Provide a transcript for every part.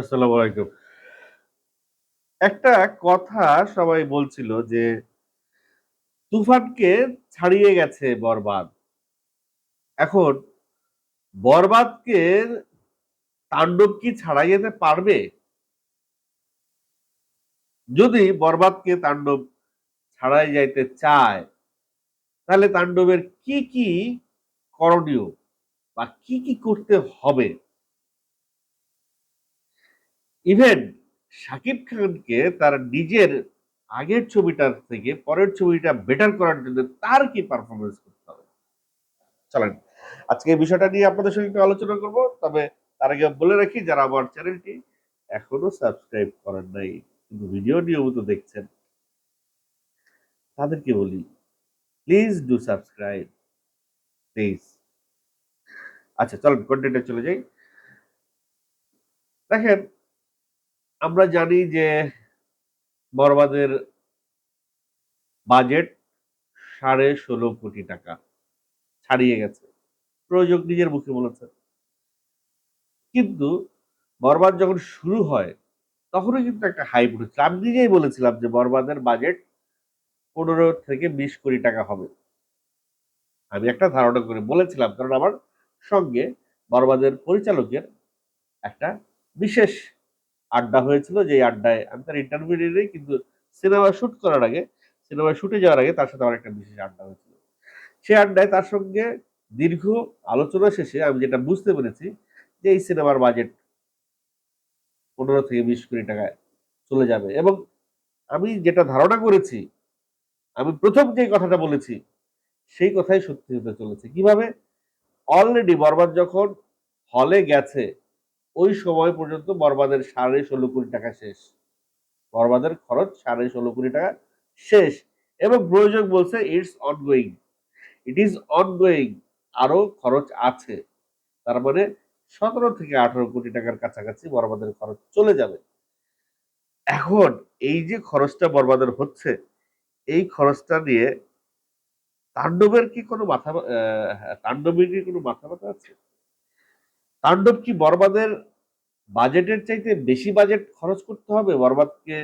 আসসালামু আলাইকুম। একটা কথা সবাই বলছিল যে, তুফানকে ছাড়িয়ে গেছে বরবাদ। এখন বরবাদকে তাণ্ডব কি ছাড়াই যেতে পারবে? যদি বরবাদকে তাণ্ডব ছাড়াই যাইতে চায়, তাহলে তাণ্ডবের কি, কি করণীয় বা কি, কি করতে হবে? ইভেন শাকিব খানকে তার নিজের আগের ছবিটার থেকে পরের ছবিটা বেটার করার জন্য তার কি পারফরমেন্স করতে হবে? চলেন, আজকে এই বিষয়টা নিয়ে আপনাদের সঙ্গে একটু আলোচনা করব, তবে তার আগে বলে রাখি, যারা আমার চ্যানেলটি এখনও সাবস্ক্রাইব করেন নাই, কিন্তু ভিডিও নিয়মিত দেখছেন, তাদেরকে বলি প্লিজ ডু সাবস্ক্রাইব প্লিজ আচ্ছা চলেন কন্টেন্টে চলে যাই। দেখেন আমরা জানি যে বরবাদের বাজেট সাড়ে ষোলো কোটি টাকা। ছাড়িয়ে গেছে। প্রযোজক নিজের মুখে বলেছে কিন্তু বরবাদ যখন শুরু হয় তখনও কিন্তু একটা হাইপ উঠেছিল। আমি নিজেই বলেছিলাম যে বরবাদের বাজেট পনেরো থেকে বিশ কোটি টাকা হবে। আমি একটা ধারণা করে বলেছিলাম, কারণ আমার সঙ্গে বরবাদের পরিচালকের একটা বিশেষ আড্ডা হয়েছিল যে আড্ডায় আমি তার ইন্টারভিউ কিন্তু সিনেমা শুট করার আগে সিনেমা শুটে যাওয়ার আগে তার সাথে আমার একটা বিশেষ আড্ডা হয়েছিল। সে আড্ডায় তার সঙ্গে দীর্ঘ আলোচনা শেষে আমি যেটা বুঝতে পেরেছি যে এই সিনেমার বাজেট পনেরো থেকে বিশ কোটি টাকায় চলে যাবে। এবং আমি যেটা ধারণা করেছি, আমি প্রথম যে কথাটা বলেছি, সেই কথাই সত্যি হতে চলেছে। কীভাবে? অলরেডি বরবাদ যখন হলে গেছে ওই সময় পর্যন্ত বরবাদের সাড়ে ষোলো কোটি টাকা শেষ। বরবাদের খরচ সাড়ে ষোলো কোটি টাকা শেষ এবং প্রয়োজক বলছে it's ongoing it is ongoing আরও খরচ আছে। তার মানে সতেরো থেকে আঠারো কোটি টাকার কাছাকাছি বরবাদের খরচ চলে যাবে। এখন এই যে খরচটা বরবাদের হচ্ছে, এই খরচটা নিয়ে তাণ্ডবের কি কোনো মাথা তাণ্ডবের কি কোনো মাথা ব্যথা আছে? তাণ্ডব কি বরবাদের বাজেটের চাইতে বেশি বাজেট খরচ করতে হবে? বরবাদকে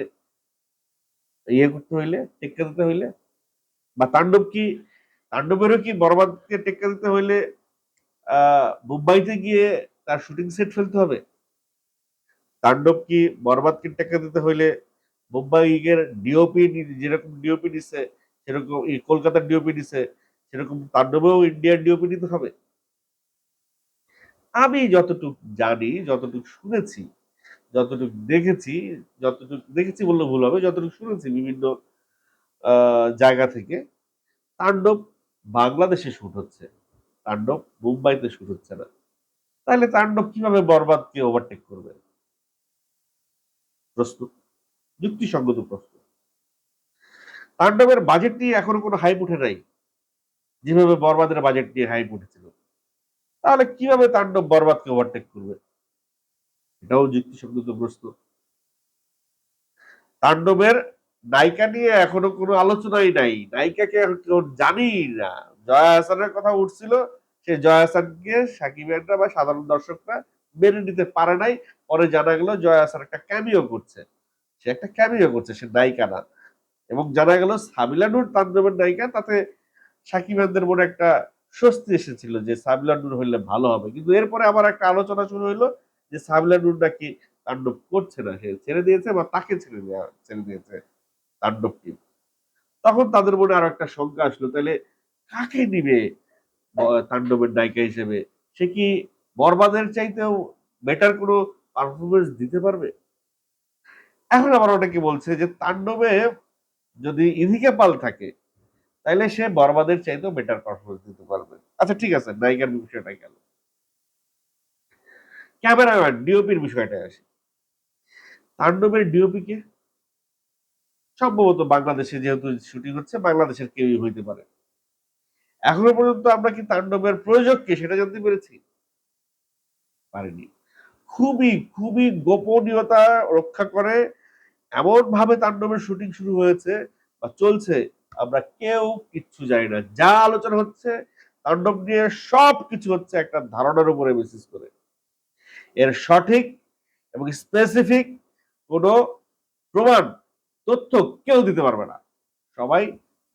ইয়ে করতে হইলে, টেক্কা দিতে হইলে? বা তাণ্ডব কি, তাণ্ডবেরও কি বরবাদকে টেক্কা দিতে হইলে মুম্বাইতে গিয়ে তার শুটিং সেট ফেলতে হবে? তাণ্ডব কি বরবাদকে টেক্কা দিতে হইলে মুম্বাইয়ের ডিওপি যেরকম ডিওপি নিছে, সেরকম কলকাতার ডিওপি নিছে, সেরকম তাণ্ডবেও ইন্ডিয়ার ডিওপি নিতে হবে? আমি যতটুক জানি, যতটুকু শুনেছি, যতটুক দেখেছি, যতটুকু দেখেছি বললে ভুল হবে, যতটুকু শুনেছি বিভিন্ন জায়গা থেকে, তাণ্ডব বাংলাদেশে শুট হচ্ছে। তাণ্ডব মুম্বাইতে শুট হচ্ছে না। তাহলে তাণ্ডব কীভাবে বরবাদকে ওভারটেক করবে? প্রশ্ন। যুক্তিসঙ্গত প্রশ্ন। তাণ্ডবের বাজেট নিয়ে এখনও কোনো হাইপ উঠে নাই? যেভাবে বরবাদের বাজেট নিয়ে হাইপ উঠেছিল। তাহলে কীভাবে তাণ্ডব বরবাদকে ওভারটেক করবে? এটাও যুক্তিসঙ্গত প্রশ্ন। তাণ্ডবের নায়িকা নিয়ে এখনও কোনো আলোচনাই নাই। নায়িকাকে কেউ জানি না। জয়া হাসানের কথা উঠছিল, সে জয়া হাসানকে সাকিবেররা বা সাধারণ দর্শকরা মেনে নিতে পারে নাই। পরে জানা গেল জয়া হাসান একটা ক্যামিও করছে। সে একটা ক্যামিও করছে, সে নায়িকা না। এবং জানা গেল সাবিলানুর তাণ্ডবের নায়িকা, তাতে সাকিবানদের মনে একটা স্বস্তি এসেছিল যে সাবিলা নূর হইলে ভালো হবে। কিন্তু এরপরে আবার একটা আলোচনা শুরু হইল যে সাবিলা নূর নাকি তাণ্ডব করছে না? সে ছেড়ে দিয়েছে বা তাকে ছেড়ে দেওয়া ছেড়ে দিয়েছে তাণ্ডব টিম তখন তাদের মনে আরও একটা শঙ্কা আসলো তাহলে কাকে নিবে তাণ্ডবের নায়িকা হিসেবে? সে কি বরবাদের চাইতেও বেটার কোনো পারফরমেন্স দিতে পারবে? এখন আবার অনেকে বলছে যে তাণ্ডবে যদি ইধিকা পাল থাকে তাইলে সে বরবাদের চাইতেও বেটার পারফরমেন্স দিতে পারবে। আচ্ছা ঠিক আছে, নায়িকার বিষয়টা গেল। ক্যামেরাম্যান ডিওপির বিষয়টা আসি। তাণ্ডবের ডিওপি কে সম্ভবত বাংলাদেশে যেহেতু শুটিং হচ্ছে, বাংলাদেশের কেউই হইতে পারে এখনও পর্যন্ত আমরা কি তাণ্ডবের প্রয়োজককে সেটা জানতে পেরেছি? পারিনি। খুবই খুবই গোপনীয়তা রক্ষা করে এমন ভাবে তাণ্ডবের শুটিং শুরু হয়েছে বা চলছে আমরা কেউ কিচ্ছু জানি না। যা আলোচনা হচ্ছে, তাণ্ডব নিয়ে সব কিছু হচ্ছে একটা ধারণার উপরে বেসিস করে। এর সঠিক এবং স্পেসিফিক কোনো প্রমাণ, তথ্য কেউ দিতে পারবে না। সবাই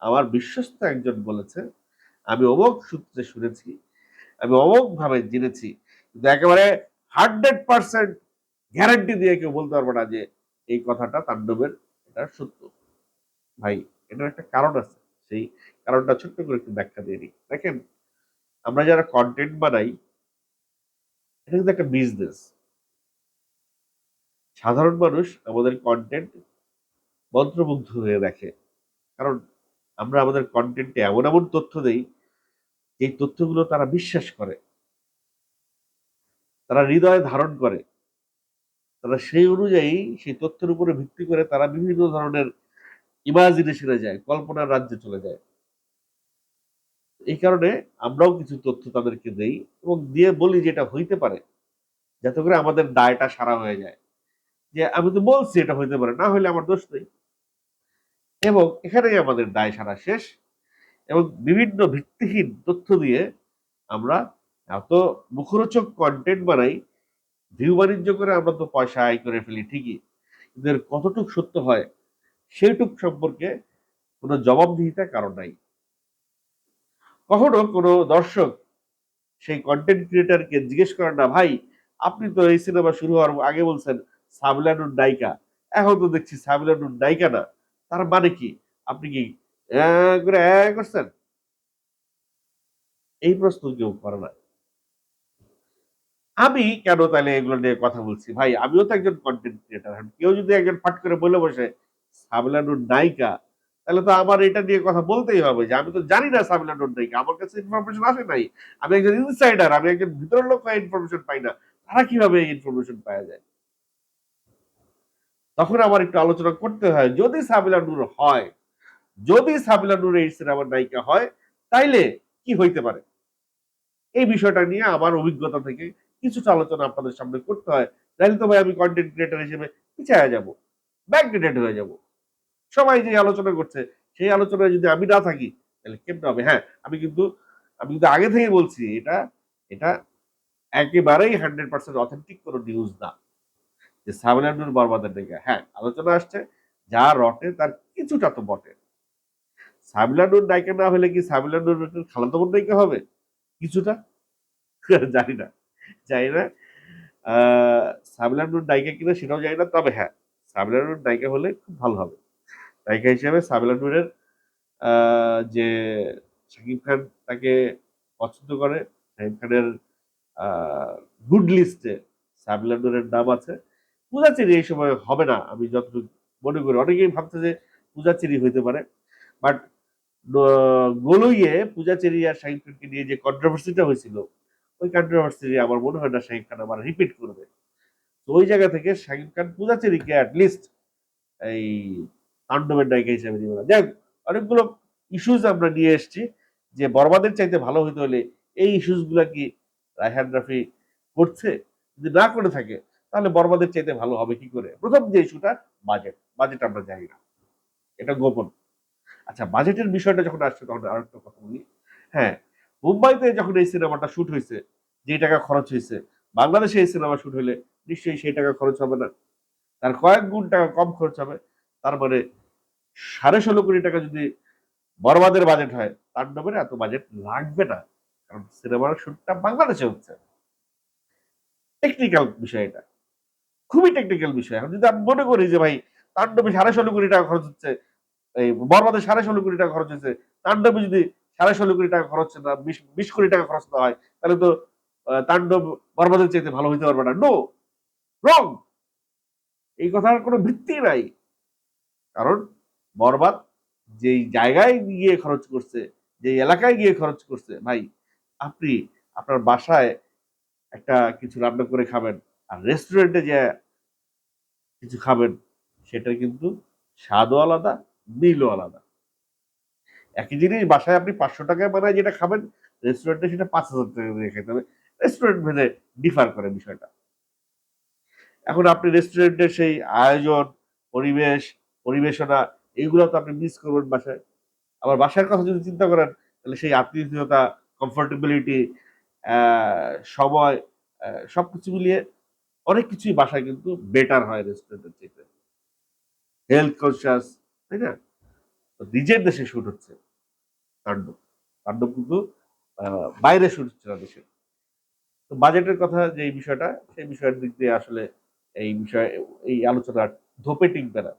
আমার বিশ্বস্ত একজন বলেছে, আমি অমোক সূত্রে শুনেছি, আমি অমোক ভাবে জেনেছি, কিন্তু একেবারে হান্ড্রেড পার্সেন্ট গ্যারান্টি দিয়ে কেউ বলতে পারবে না যে এই কথাটা তাণ্ডবের এটা সত্য। ভাই এটার একটা কারণ আছে। সেই কারণটা ছোট্ট করে একটু ব্যাখ্যা দিয়ে নিই দেখেন, আমরা যারা কন্টেন্ট বানাই, এটা কিন্তু একটা বিজনেস সাধারণ মানুষ আমাদের কন্টেন্ট মন্ত্রমুগ্ধ হয়ে দেখে। কারণ আমরা আমাদের কন্টেন্টে এমন এমন তথ্য দেই এই তথ্যগুলো তারা বিশ্বাস করে। তারা হৃদয়ে ধারণ করে। তারা সেই অনুযায়ী সেই তথ্যের উপরে ভিত্তি করে তারা বিভিন্ন ধরনের ইমাজিনেশনে যায়, কল্পনার রাজ্যে চলে যায়। এই কারণে আমরাও কিছু তথ্য তাদেরকে দেই এবং দিয়ে বলি যে এটা হইতে পারে, যাতে করে আমাদের দায়টা সারা হয়ে যায়। যে আমি তো বলছি এটা হইতে পারে, না হলে আমার দোষ নেই। এবং এখানেই আমাদের দায় সারা শেষ এবং বিভিন্ন ভিত্তিহীন তথ্য দিয়ে আমরা এত মুখরোচক কন্টেন্ট বানাই ভিউ বাণিজ্য করে আমরা তো পয়সা আয় করে ফেলি ঠিকই। এদের কতটুক সত্য হয় সেইটুক সম্পর্কে কোনো জবাবদিহিতা কারণ নাই। কখনো কোনো দর্শক সেই কন্টেন্ট ক্রিয়েটারকে জিজ্ঞেস করেন না, ভাই, আপনি তো এই সিনেমা শুরু হওয়ার আগে বলছেন সাবিলানুর নায়িকা। এখন তো দেখছি সাবিলানুর নায়িকা না। তার মানে কি? আপনি কি করে করছেন? এই প্রশ্ন কেউ করে না। আমি কেন তাহলে এগুলো নিয়ে কথা বলছি? ভাই, আমিও তো একজন কন্টেন্ট ক্রিয়েটার কেউ যদি একজন ফাট করে বলে বসে সাবিলানুর নায়িকা, তাহলে তো আমার এটা নিয়ে কথা বলতেই হবে যে আমি তো জানি না সাবিলানুর নায়িকা, আমার কাছে ইনফরমেশন আসে নাই। আমি একজন ইনসাইডার আমি একজন ভিতরের লোক ইনফরমেশন পাই না। তারা কীভাবে এই ইনফরমেশন পাওয়া যায়? তখন আমার একটু আলোচনা করতে হয়, যদি সাবিলা নূর হয়, যদি সাবিলা নূর এই সিনেমার নায়িকা হয়, তাইলে কি হইতে পারে? এই বিষয়টা নিয়ে আমার অভিজ্ঞতা থেকে কিছুটা আলোচনা আপনাদের সামনে করতে হয়। তাহলে তো ভাই আমি কন্টেন্ট ক্রিয়েটার হিসেবে পিছিয়ে যাব ব্যাকডেটেড হয়ে যাব। সবাই যে আলোচনা করছে, সেই আলোচনায় যদি আমি না থাকি, তাহলে কেমন হবে? হ্যাঁ আমি কিন্তু আমি কিন্তু আগে থেকে বলছি, এটা এটা একেবারেই হান্ড্রেড পার্সেন্ট অথেন্টিক কোনো নিউজ না। যে সাবিলানুর বরবাদের ডেকে হ্যাঁ আলোচনা আসছে, যা রটে তার কিছুটা তো বটে। সাবিলানুর নায়িকা না হলে কি সাবিলানুর খালাতো বোন নায়িকা হবে? কিছুটা? জানি না জানি না। সাবিলানুর নায়িকা কিনা সেটাও জানি না, তবে হ্যাঁ সাবিলানুর নায়িকা হলে খুব ভালো হবে। নায়িকা হিসেবে সাবিলানুরের যে শাকিব খান তাকে পছন্দ করে, শাকিব খানের গুড লিস্টে সাবিলানুরের নাম আছে। পূজাচেরি এই সময় হবে না, আমি যতটুকু মনে করি। অনেকেই ভাবছে যে পূজাচেরি হইতে পারে বাট গোলইয়ে পূজাচেরি আর শাহিদ খানকে নিয়ে যে কন্ট্রোভার্সিটা হয়েছিল, ওই কন্ট্রোভার্সি আমার মনে হয় না শাহিদ খান আবার রিপিট করবে। তো ওই জায়গা থেকে শাহিদ খান পূজাচেরিকে অ্যাটলিস্ট এই তাণ্ডবের নায়িকা হিসেবে দিব না যাই অনেকগুলো ইস্যুজ আমরা নিয়ে এসেছি যে বরবাদের চাইতে ভালো হইতে হলে এই ইস্যুসগুলা কি রায়হান রাফি করছে? যদি না করে থাকে, তাহলে বরবাদের চাইতে ভালো হবে কি করে? প্রথম যে ইস্যুটা বাজেট বাজেট আমরা জানি না। এটা গোপন। আচ্ছা বাজেটের বিষয়টা যখন আসছে, তখন আর একটা কথা বলি। হ্যাঁ মুম্বাইতে যখন এই সিনেমাটা শুট হয়েছে যে টাকা খরচ হয়েছে বাংলাদেশে এই সিনেমা শুট হলে নিশ্চয়ই সেই টাকা খরচ হবে না। তার কয়েক গুণ টাকা কম খরচ হবে। তার মানে সাড়ে ষোলো কোটি টাকা যদি বরবাদের বাজেট হয়, তাণ্ডবের এত বাজেট লাগবে না। কারণ সিনেমার শুটটা বাংলাদেশে হচ্ছে। টেকনিক্যাল বিষয় এটা। খুবই টেকনিক্যাল বিষয়। এখন যদি আমি মনে করি যে ভাই, তাণ্ডবে সাড়ে ষোলো কোটি টাকা খরচ হচ্ছে, এই বরবাদে সাড়ে ষোলো কোটি টাকা খরচ হচ্ছে, তাণ্ডবে যদি সাড়ে ষোলো কোটি টাকা খরচ না, বিশ বিশ কোটি টাকা খরচ না হয়, তাহলে তো তাণ্ডব বরবাদের চাইতে ভালো হইতে পারবে না। নো রং এই কথার কোনো ভিত্তি নাই। কারণ বরবাদ, যেই জায়গায় গিয়ে খরচ করছে যে এলাকায় গিয়ে খরচ করছে, ভাই, আপনি আপনার বাসায় একটা কিছু রান্না করে খাবেন আর রেস্টুরেন্টে যে কিছু খাবেন সেটা কিন্তু স্বাদও আলাদা, মিলও আলাদা। একই জিনিস বাসায় আপনি পাঁচশো টাকায় বানায় যেটা খাবেন রেস্টুরেন্টে সেটা পাঁচ হাজার টাকা দিয়ে খেতে হবে। রেস্টুরেন্ট ভেদে ডিফার করে বিষয়টা। এখন আপনি রেস্টুরেন্টের সেই আয়োজন, পরিবেশ, পরিবেশনা এইগুলো তো আপনি মিস করবেন বাসায়। আবার বাসার কথা যদি চিন্তা করেন, তাহলে সেই আত্মীয়তা কমফোর্টেবিলিটি সময় সবকিছু মিলিয়ে অনেক কিছুই বাসায় কিন্তু বেটার হয় রেস্টুরেন্টের চাইতে। হেলথ কনসিয়াস তাই না? নিজের দেশে শুট হচ্ছে তাণ্ডব। তাণ্ডব কিন্তু বাইরে শুট হচ্ছে না দেশে। তো বাজেটের কথা যে বিষয়টা, সেই বিষয়ের দিক দিয়ে আসলে এই বিষয়ে, এই আলোচনা ধোপে টিকবে না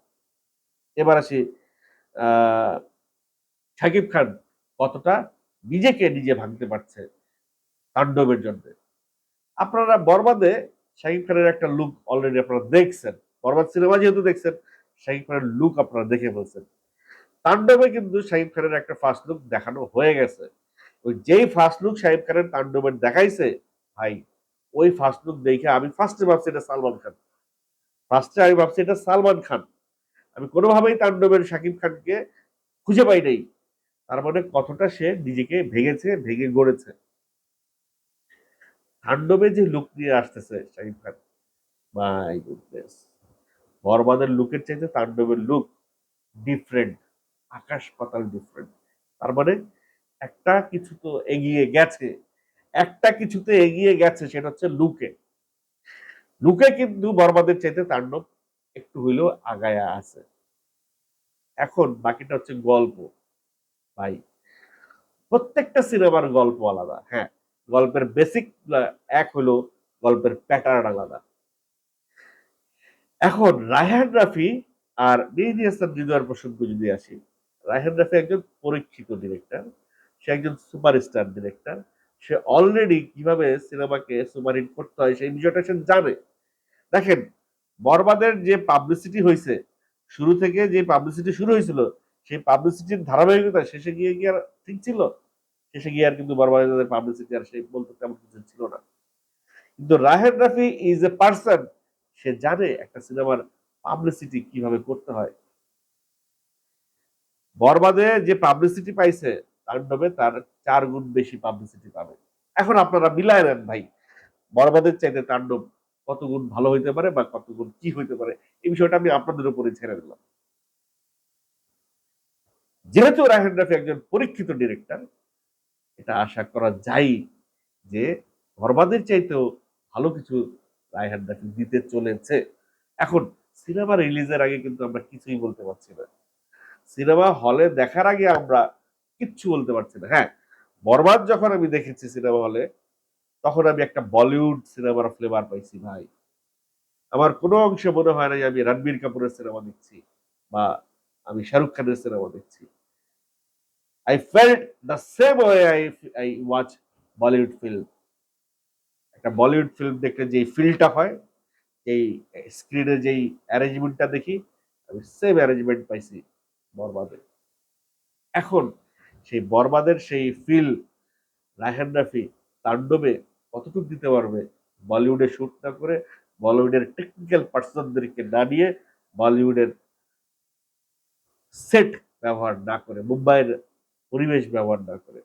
এবার আসি শাকিব খান কতটা নিজেকে নিজে ভাঙতে পারছে তাণ্ডবের জন্য। আপনারা বরবাদে শাকিব খানের একটা লুক অলরেডি আপনারা দেখছেন। বরবাদ সিনেমা যেহেতু দেখছেন শাকিব খানের লুক আপনারা দেখে ফেলছেন। তাণ্ডবে কিন্তু শাকিব খানের একটা ফার্স্ট লুক দেখানো হয়ে গেছে। ওই যেই ফার্স্ট লুক শাকিব খানের তাণ্ডবের দেখাইছে, ভাই, ওই ফার্স্ট লুক দেখে আমি ফার্স্টে ভাবছি এটা সালমান খান। ফার্স্টে আমি ভাবছি এটা সালমান খান। আমি কোনোভাবেই তাণ্ডবের শাকিব খানকে খুঁজে পাই নাই। তার মানে কতটা সে নিজেকে ভেঙেছে, ভেঙে গড়েছে। তাণ্ডবে যে লুক নিয়ে আসতেছে শাকিব খান মাই গুডনেস বরবাদের লুকের চাইতে তাণ্ডবের লুক ডিফারেন্ট আকাশ পাতাল ডিফারেন্ট তার মানে একটা কিছু তো এগিয়ে গেছে, একটা কিছুতে এগিয়ে গেছে, সেটা হচ্ছে লুকে লুকে কিন্তু বরবাদের চাইতে তাণ্ডব একটু হইলেও আগায়া আছে। এখন বাকিটা হচ্ছে গল্প। ভাই, প্রত্যেকটা সিনেমার গল্প আলাদা হ্যাঁ। গল্পের বেসিক এক হলো গল্পের প্যাটার্ন আলাদা। এখন রায়হান রাফি আর মেহেদি হাসান হৃদয়ের প্রসঙ্গ যদি আসি, রায়হান রাফি একজন পরীক্ষিত ডিরেক্টর সে একজন সুপারস্টার ডিরেক্টর সে অলরেডি কীভাবে সিনেমাকে সুপারহিট করতে হয় সেই বিষয়টা সে জানে। দেখেন, বরবাদের যে পাবলিসিটি হয়েছে শুরু থেকে যে পাবলিসিটি শুরু হয়েছিল, সেই পাবলিসিটির ধারাবাহিকতা শেষে গিয়ে কি আর ঠিক ছিল? শেষে গিয়ে আর কিন্তু বরবাদের পাবলিসিটি আর সেই বলতে তেমন কিছু ছিল না। কিন্তু Raihan Rafi is a person সে জানে একটা সিনেমার পাবলিসিটি কীভাবে করতে হয়। বরবাদে যে পাবলিসিটি পাইছে, তাণ্ডবে তার চার গুণ বেশি পাবলিসিটি পাবে। এখন আপনারা মিলায় নেন ভাই, বরবাদের চাইতে তাণ্ডব কত গুণ ভালো হইতে পারে বা কত গুণ কি হইতে পারে, এই বিষয়টা আমি আপনাদের উপরে ছেড়ে দিলাম। যেহেতু রাহেন রাফি একজন পরীক্ষিত ডিরেক্টর এটা আশা করা যায় যে বরবাদের চাইতেও ভালো কিছু রায়হান রাফি দিতে চলেছে। এখন, সিনেমা রিলিজের আগে কিন্তু আমরা কিছুই বলতে পারছি না। সিনেমা হলে দেখার আগে আমরা কিচ্ছু বলতে পারছি না। হ্যাঁ বরবাদ যখন আমি দেখেছি সিনেমা হলে তখন আমি একটা বলিউড সিনেমার ফ্লেভার পাইছি ভাই। আমার কোনো অংশে মনে হয় না যে আমি রণবীর কাপুরের সিনেমা দেখছি বা আমি শাহরুখ খানের সিনেমা দেখছি। I felt the same way I I watch Bollywood film একটা বলিউড ফিল্ম দেখলে যে ফিলটা হয় এই স্ক্রিনে যেই অ্যারেঞ্জমেন্টটা দেখি, আমি সেম অ্যারেঞ্জমেন্ট পাইছি বরবাদে। এখন সেই বরবাদের সেই ফিল রায়হান রাফি, তাণ্ডবে কতটুকু দিতে পারবে? বলিউডে শুট না করে বলিউডের টেকনিক্যাল পার্সনদেরকে না নিয়ে বলিউডের সেট ব্যবহার না করে, মুম্বাইয়ের পরিবেশ ব্যবহার না করে।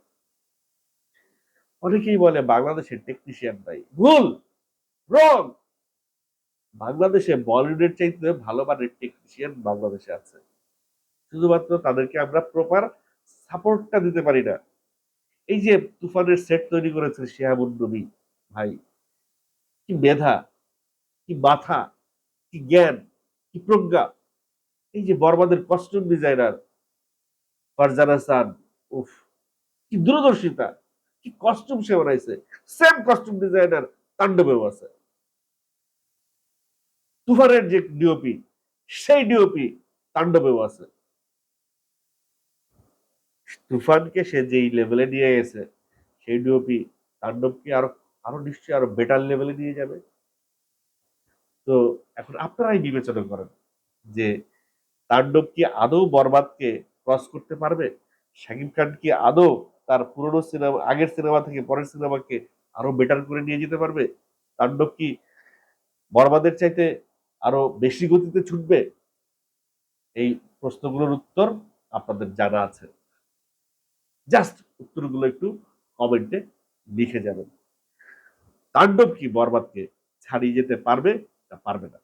অনেকেই বলে বাংলাদেশের টেকনিশিয়ান নাই। ভুল! রং বাংলাদেশে বলিউডের চাইতে ভালো মানের টেকনিশিয়ান বাংলাদেশে আছে। শুধুমাত্র তাদেরকে আমরা প্রপার সাপোর্টটা দিতে পারি না। এই যে তুফানের সেট তৈরি করেছে শিহাবুন নবী ভাই, কি মেধা, কি মাথা, কি জ্ঞান, কি প্রজ্ঞা। এই যে বরবাদের কস্টিউম ডিজাইনার ফারজান উফ, কি দূরদর্শিতা, কি কস্টিউম সে বানাইছে। সেম কস্টিউম ডিজাইনার তাণ্ডবেও আছে। তুফানের যে ডিওপি সেই ডিওপি তাণ্ডবেও আছে। তুফানকে সে যেই লেভেলে নিয়ে গেছে, সেই ডিওপি তাণ্ডবকে আরও আরও নিশ্চয়ই আরও বেটার লেভেলে নিয়ে যাবে। তো এখন আপনারাই বিবেচনা করেন যে তাণ্ডব কি আদৌ বরবাদকে ক্রস করতে পারবে? শাকিব খান কি আদৌ তার পুরনো সিনেমা আগের সিনেমা থেকে পরের সিনেমাকে আরও বেটার করে নিয়ে যেতে পারবে? তাণ্ডব কি বরবাদের চাইতে আরও বেশি গতিতে ছুটবে? এই প্রশ্নগুলোর উত্তর আপনাদের জানা আছে। জাস্ট উত্তরগুলো একটু কমেন্টে লিখে যাবেন। তাণ্ডব কি বরবাদকে ছাড়িয়ে যেতে পারবে না পারবে না।